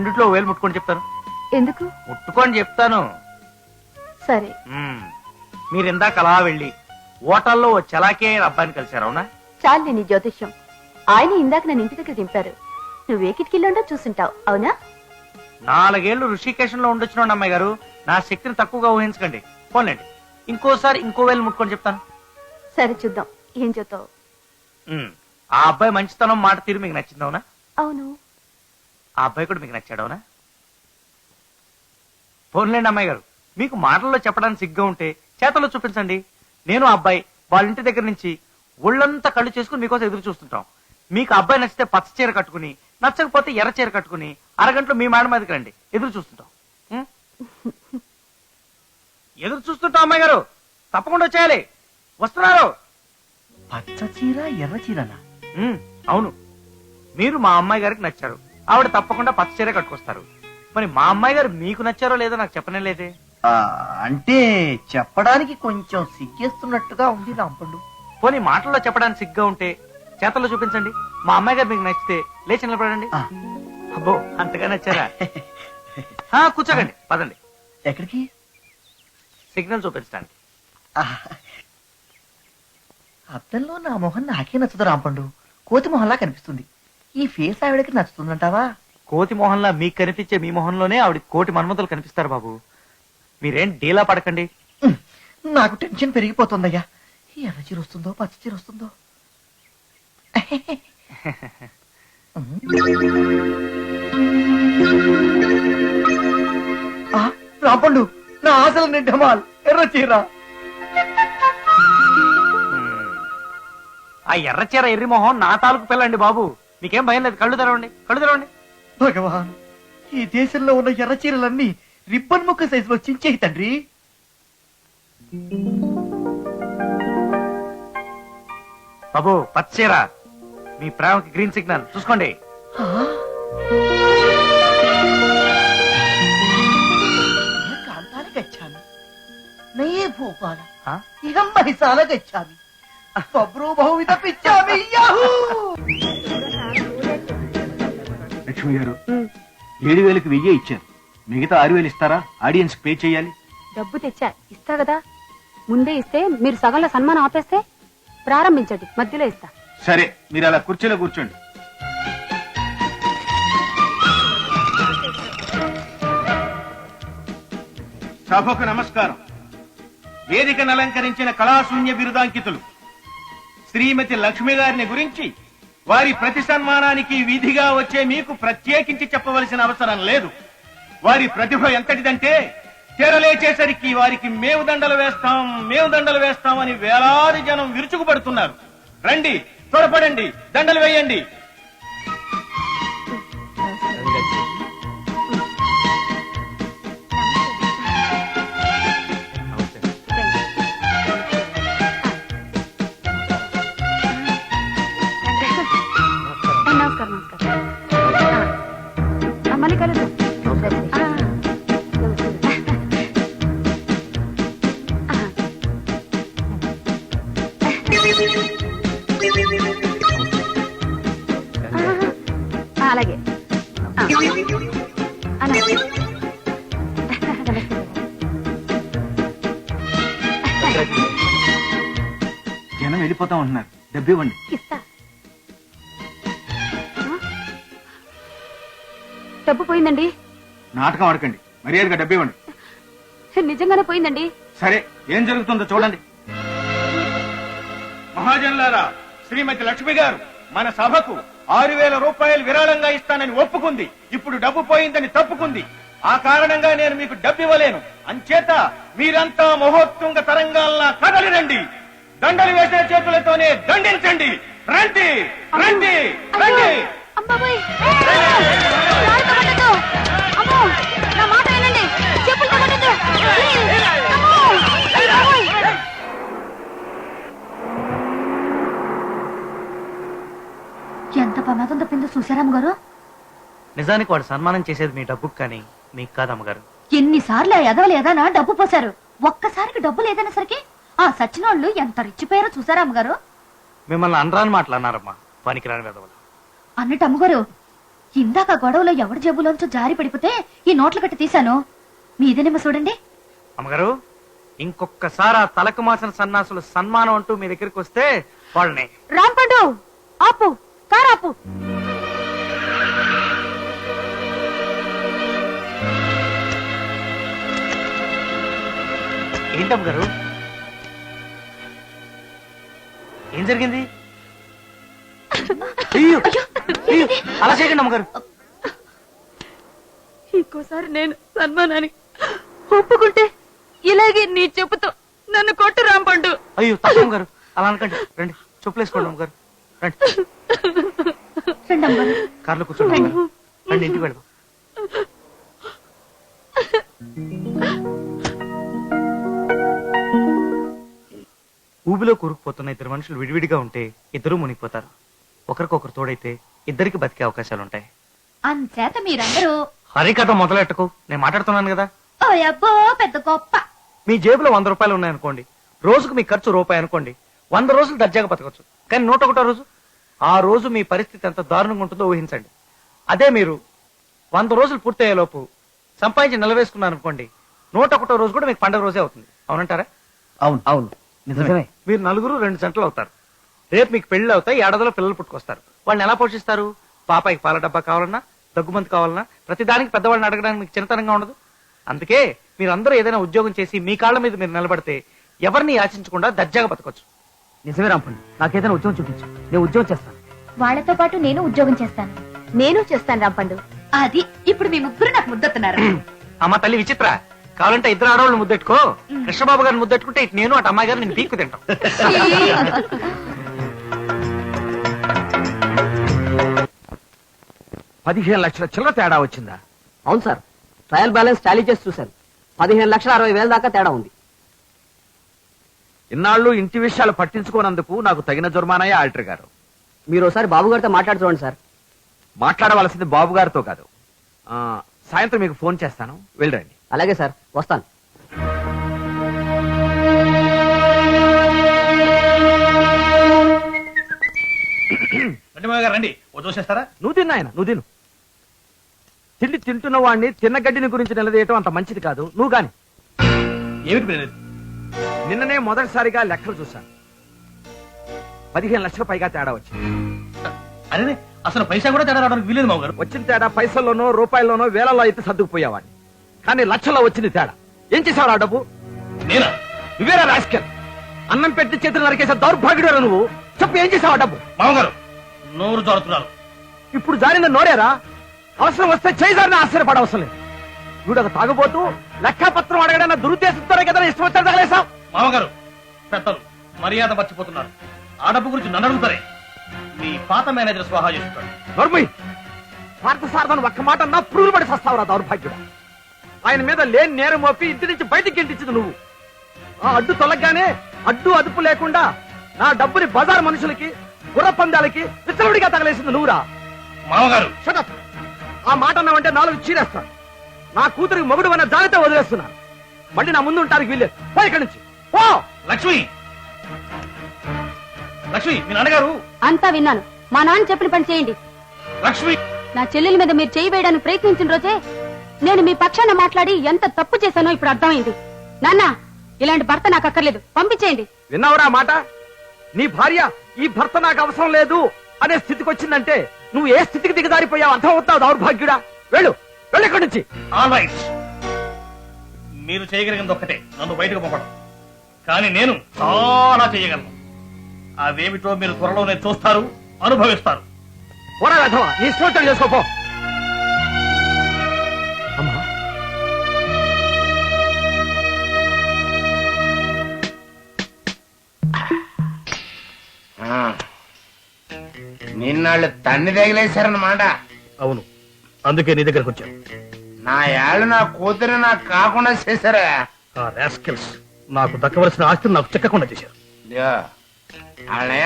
రెండిట్లో వేలు ముట్టుకొని చెప్తాను ఎందుకు? ముట్టుకొని చెప్తాను. సరే. మ్మ్. మీరు ఇందాక అలా వెళ్ళి ఓటల్లో ఓ చలాకీ అయిన అబ్బాయిని కలిశారు అవునా? చాలు నీ జ్యోతిష్యం. ఆయన ఇందాక నన్ను ఇంటి దగ్గర దింపారు. నువ్వే కిటికీలోండో చూసుంటావు అవునా? నాలుగేళ్ళు ఋషికేశంలో ఉండొచ్చిన అమ్మాయి గారు నా శక్తిని తక్కువగా ఊహించకండి. పోన్లేండి. ఇంకోసారి ఇంకో వేలు ముట్టుకొని చెప్తాను. సరే చూద్దాం. ఏం చెప్తావు? మ్మ్. ఆ అబ్బాయి మంచితనం మాట తీరు మీకు నచ్చింది అవునా? అవును. ఆ అబ్బాయి కూడా మీకు నచ్చాడు పోన్లేండి అమ్మాయి గారు. మీకు మాటల్లో చెప్పడానికి సిగ్గా ఉంటే చేతల్లో చూపించండి. నేను ఆ అబ్బాయి వాళ్ళ ఇంటి దగ్గర నుంచి ఒళ్ళంతా కళ్ళు చేసుకుని మీకోసం ఎదురు చూస్తుంటాం. మీకు అబ్బాయి నచ్చితే పచ్చ చీర కట్టుకుని నచ్చకపోతే ఎర్ర చీర కట్టుకుని అరగంటలో మీ మేడం మీదకి రండి. ఎదురు చూస్తుంటాం. ఉం? ఎదురు చూస్తుంటాం అమ్మాయి గారు. తప్పకుండా వచ్చేయాలి. వస్తున్నారు. పచ్చ చీర ఎర్ర చీరనా? అవును. మీరు మా అమ్మాయి గారికి నచ్చారు. ఆవిడ తప్పకుండా పచ్చ చీర కట్టుకొస్తారు. మరి మా అమ్మాయి గారు మీకు నచ్చారో లేదో నాకు చెప్పనే లేదే. ఆ, అంటే చెప్పడానికి కొంచెం సిగ్గేస్తున్నట్టుగా ఉంది రాంపండు పోనీ మాటల్లో చెప్పడానికి సిగ్గా ఉంటే చేతల్లో చూపించండి. మా అమ్మాయి గారు మీకు నచ్చితే లేచి నిలబడండి. ఆ, అబ్బో అంతగా నచ్చారా? ఆ, కూర్చోకండి. పదండి. ఎక్కడికి? సిగ్నల్ చూపించడానికి. ఆ, అద్దంలో నా మొహం నాకే నచ్చదు రాంపండు కోతి మొహంలా కనిపిస్తుంది. ఈ ఫేస్ ఆవిడకి నచ్చుతుందంటావా? కోతి మొహంలా మీకు కనిపించే మీ మొహంలోనే ఆవిడ కోటి మన్మతులు కనిపిస్తారు బాబు. మీరేం డీలా పడకండి. నాకు టెన్షన్ పెరిగిపోతుందయ్యా. ఎర్ర చీర వస్తుందో పచ్చ చీర వస్తుందో? రాంపండు నా ఆశల నిడ్డమాల్ ఎర్ర చీర. ఆ ఎర్ర చీర ఎర్రి మొహం నా తాలూకు పిల్లండి బాబు. మీకేం భయం లేదు కళ్ళు తెరవండి కళ్ళు తెరవండి. భగవాన్ ఈ దేశంలో ఉన్న ఎర్ర చీరలన్నీ రిబ్బన్ ముక్క సైజులో చించేయి తండ్రి. బాబు పచ్చ చీర మీ ప్రేమకి గ్రీన్ సిగ్నల్ చూసుకోండి. గచ్చామి. నయే భూపాల? ఇహం మహిసాల గచ్చామి. బబ్రూ బహువిధ పిచ్చామి యాహూ! లక్ష్మి గారు. ఏడు వేలకు వెయ్యి ఇచ్చారు. మిగతా ఆరు వేలు ఇస్తారా? ఆడియన్స్ పే చేయాలి. డబ్బు తెచ్చా? ఇస్తా కదా. ముందే ఇస్తే మీరు సగంలో సన్మానం ఆపేస్తే ప్రారంభించండి. మధ్యలో ఇస్తా. సరే మీరు అలా కుర్చీలో కూర్చోండి. సభకు నమస్కారం. వేదికను అలంకరించిన కళాశూన్య బిరుదాంకితులు. శ్రీమతి లక్ష్మి గారిని గురించి వారి ప్రతి సన్మానానికి విధిగా వచ్చే మీకు ప్రత్యేకించి చెప్పవలసిన అవసరం లేదు. వారి ప్రతిభ ఎంతటిదంటే తెరలేచేసరికి వారికి మేము దండలు వేస్తాం మేము దండలు వేస్తాం అని వేలాది జనం విరుచుకుపడుతున్నారు. రండి త్వరపడండి దండలు వేయండి. నమస్కారం నమస్కారం. మళ్ళీ అలాగే. నమస్తే. జనం వెళ్ళిపోతా ఉంటున్నారు డబ్బు ఇవ్వండి. ఇస్తా. డబ్బు పోయిందండి నాటకం ఆడకండి మర్యాదగా డబ్బు ఇవ్వండి నిజంగానే పోయిందండి సరే ఏం జరుగుతుందో చూడండి మహాజనులారా శ్రీమతి లక్ష్మి గారు మన సభకు ఆరు వేల రూపాయలు విరాళంగా ఇస్తానని ఒప్పుకుంది ఇప్పుడు డబ్బు పోయిందని తప్పుకుంది ఆ కారణంగా నేను మీకు డబ్బు ఇవ్వలేను అంచేత మీరంతా మహోత్తుంగ తరంగాల్లా కదలి రండి దండలు వేసే చేతులతోనే దండించండి రండి రండి రండి అయ్యో! ఎంత ప్రమాదం తప్పిందో గారు? నిజానికి వాడు సన్మానం చేసేది మీ డబ్బుకు కానీ మీకు కాదు అమ్మగారు. ఎన్నిసార్లు ఆ ఎదవలు ఏదైనా డబ్బు పోశారు. ఒక్కసారికి డబ్బు లేదనేసరికి ఆ సచ్చినోళ్ళు ఎంత రిచ్చిపోయారో చూసారా అమ్మగారు మిమ్మల్ని అనరాని మాటలు అన్నారమ్మా పనికిరాని వెదవలు. అన్నట్టు అమ్మగారు ఇందాక గొడవలో ఎవరి జబ్బులోంచో జారి పడిపోతే ఈ నోట్ల కట్టి తీశాను. మీదేనేమో చూడండి. అమ్మగారు ఇంకొకసారి ఆ తలకు మాసిన సన్నాసులు సన్మానం అంటూ మీ దగ్గరికి వస్తే వాళ్ళని రాంపండు ఆపు. కారు ఆపు ఏంటి అమ్మగారు ఏం జరిగింది? అయ్యో, అయ్యో, అలా చేయకండి అమ్మగారు. ఇంకోసారి నేను సన్మానానికి ఒప్పుకుంటే ఇలాగే నీ చెప్పుతో నన్ను కొట్టు రాంపండు. అయ్యో తప్ప అమ్మగారు. అలా అనకండి. రండి చెప్పులేసుకోండి అమ్మగారు. కార్లో కూర్చోండి రండి ఇంటికి వెళ్దాం ఊబిలో కూరుకుపోతున్న ఇద్దరు మనుషులు విడివిడిగా ఉంటే ఇద్దరూ మునిగిపోతారు. ఒకరికొకరు తోడైతే ఇద్దరికి బతికే అవకాశాలు ఉంటాయి అంచేత మీరందరూ హరికథ మొదలెట్టకు. నేను మాట్లాడుతున్నాను కదా. ఓ అబ్బో పెద్ద గొప్ప. మీ జేబులో వంద రూపాయలు ఉన్నాయనుకోండి. రోజుకు మీ ఖర్చు రూపాయి అనుకోండి. వంద రోజులు దర్జాగా బతకచ్చు కానీ నూట ఒకటో రోజు? ఆ రోజు మీ పరిస్థితి ఎంత దారుణంగా ఉంటుందో ఊహించండి. అదే మీరు వంద రోజులు పూర్తయ్యేలోపు సంపాదించి నిలవేసుకున్నారు అనుకోండి నూట ఒకటో రోజు కూడా మీకు పండుగ రోజే అవుతుంది. అవునంటారా? అవును. అవును. నిజమే. మీరు నలుగురు రెండు జంటలు అవుతారు. రేపు మీకు పెళ్ళి అవుతాయి ఏడాదిలో పిల్లలు పుట్టుకొస్తారు. వాళ్ళని ఎలా పోషిస్తారు? పాపాయికి పాల డబ్బా కావాలన్నా దగ్గుమంది కావాలన్నా ప్రతిదానికి పెద్దవాళ్ళని అడగడానికి మీకు చిన్నతనంగా ఉండదు? అందుకే మీరందరూ ఏదైనా ఉద్యోగం చేసి మీ కాళ్ళ మీద మీరు నిలబడితే ఎవరిని యాచించకుండా దర్జాగా బతకొచ్చు. నిజమే రాంపండు. నాకేదైనా ఉద్యోగం చూపించు. నేను ఉద్యోగం చేస్తాను. వాళ్ళతో పాటు నేను ఉద్యోగం చేస్తాను. నేను చేస్తాను రాంపండు. అది ఇప్పుడు మీ ముగ్గురు నాకు ముద్దతున్నారు. అమ్మ తల్లి విచిత్ర. కావాలంటే ఇద్దరు ఆడవాళ్ళు ముద్దెట్టుకో. కృష్ణబాబు గారిని ముద్దెట్టుకుంటే ఇటు నేను అటు అమ్మాయి గారు నేను పీక్కు తింటాం. పదిహేను లక్షల చిల్లర తేడా వచ్చిందా? అవును సార్. ట్రయల్ బ్యాలెన్స్ టాలీ చేసి చూశాను. పదిహేను లక్షల అరవై వేల దాకా తేడా ఉంది. ఇన్నాళ్ళు ఇంటి విషయాలు పట్టించుకోనందుకు నాకు తగిన జుర్మానాయే ఆల్టర్ గారు. మీరు ఒకసారి బాబు గారితో మాట్లాడి చూడండి సార్. మాట్లాడవలసింది బాబు గారితో కాదు. ఆ, సాయంత్రం మీకు ఫోన్ చేస్తాను. వెళ్ళరండి. అలాగే సార్ వస్తాను. రండి మామయ్య గారు రండి. ఓ చూసేస్తారా నువ్వు తిన్నా ఆయన నువ్వు తిను. తిండి తింటున్న వాడిని తిన్న గడ్డిని గురించి నిలదీయటం అంత మంచిది కాదు. నువ్వు గాని. ఏమిటి నిన్ననే మొదటిసారిగా లెక్కలు చూశాను. పదిహేను లక్షల పైగా తేడా వచ్చింది. అరే అసలు పైసా కూడా తేడా రావడానికి వీలేదు వచ్చిన తేడా పైసల్లోనో రూపాయల్లోనో వేలలో అయితే సర్దుకుపోయేవాడిని. కానీ లక్షల్లో వచ్చింది తేడా. ఏం చేసావు ఆ డబ్బు? నేనా? నువ్వేరా అన్నం పెట్టి చేతులు నరికేసే దౌర్భాగ్యుడు నువ్వు. చెప్పు ఏం చేసావు ఆ డబ్బు? మామగారు నోరు జారుతున్నారు. ఇప్పుడు జారిన నోరేరా? అవసరం వస్తే చేజారిన ఆశ్చర్యపడవసరం లేదు. వీడు ఒక తాగుబోతూ. లెక్కపత్రం అడగడన్న దురుద్దేశంతోనే కదా ఇష్టం తగలేసావు మామగారు పెద్దలు మర్యాద మర్చిపోతున్నారు. ఆ డబ్బు గురించి నన్ను అడుగుతారే? మీ పాత మేనేజర్ స్వాహా చేస్తాడు నోర్మి పార్థ సారథను ఒక్క మాట నా పురుగులు పడి సస్తావురా దౌర్భాగ్యుడు. ఆయన మీద లేని నేరం మోపి ఇంటి నుంచి బయటికి గెంటించదు నువ్వు. ఆ అడ్డు తొలగగానే అడ్డు అదుపు లేకుండా నా డబ్బుని బజార్ మనుషులకి గుర్ర పందాలకి విచ్చలవిడిగా తగలేసింది నువ్వురా. మామగారు. ఆ మాట అన్నావంటే నాలుగు చీరేస్తాను. నా కూతురికి మొగుడు అన్న జాగ్రత్త వదిలేస్తున్నాను మళ్ళీ నా ముందు ఉంటానికి వీల్లేదు. పో ఇక్కడి నుంచి. పో! లక్ష్మి! లక్ష్మి మీ నాన్నగారు? అంతా విన్నాను. మా నాన్న చెప్పిన పని చేయండి. లక్ష్మి! నా చెల్లెల మీద మీరు చేయి వేయడానికి ప్రయత్నించిన రోజే నేను మీ పక్షాన మాట్లాడి ఎంత తప్పు చేశానో ఇప్పుడు అర్థమైంది. నాన్న ఇలాంటి భర్త నాకు అక్కర్లేదు. పంపించేయండి. విన్నావురా మాట? నీ భార్య ఈ భర్త నాకు అవసరం లేదు అనే స్థితికి వచ్చిందంటే నువ్వు ఏ స్థితికి దిగజారిపోయావు? అర్థం అవుతావు దౌర్భాగ్యుడా? వెళ్ళు. వెళ్ళు ఇక్కడి నుంచి. ఆల్ రైట్ మీరు చేయగలిగింది ఒక్కటే. నన్ను బయటకు పంపడం. కానీ నేను చాలా చేయగలను. అవేమిటో మీరు త్వరలోనే చూస్తారు అనుభవిస్తారు. వెధవా, నీ చేసుకోపో. అమ్మా. నిన్నాళ్ళు తన్ని తగిలేశారన్నమాట. అవును. అందుకే నీ దగ్గరకు వచ్చాను. నా ఏళ్ళు నా కూతురు నాకు కాకుండా చేశారా. ఆ రాస్కెల్స్ నాకు దక్కవలసిన ఆస్తిని నాకు చెక్కకుండా చేశారు.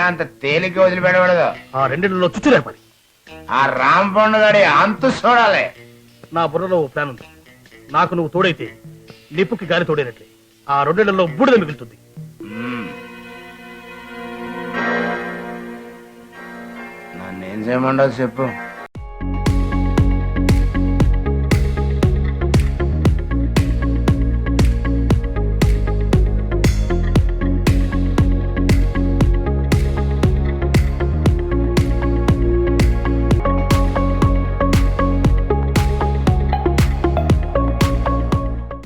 అంత తేలిక వదిలిపెట్టకూడదు. ఆ రెండిళ్ళలో చుచ్చులేపని ఆ రాంపండు గడి అంతు చూడాలి. నా బుర్రలో ఓ ప్లాన్ ఉంది. నాకు నువ్వు తోడైతే నిప్పుకి గాలి తోడైనట్లే. ఆ రెండేళ్ళలో బూడిద మిగులుతుంది. నన్నేం చేయమంటావు చెప్పు.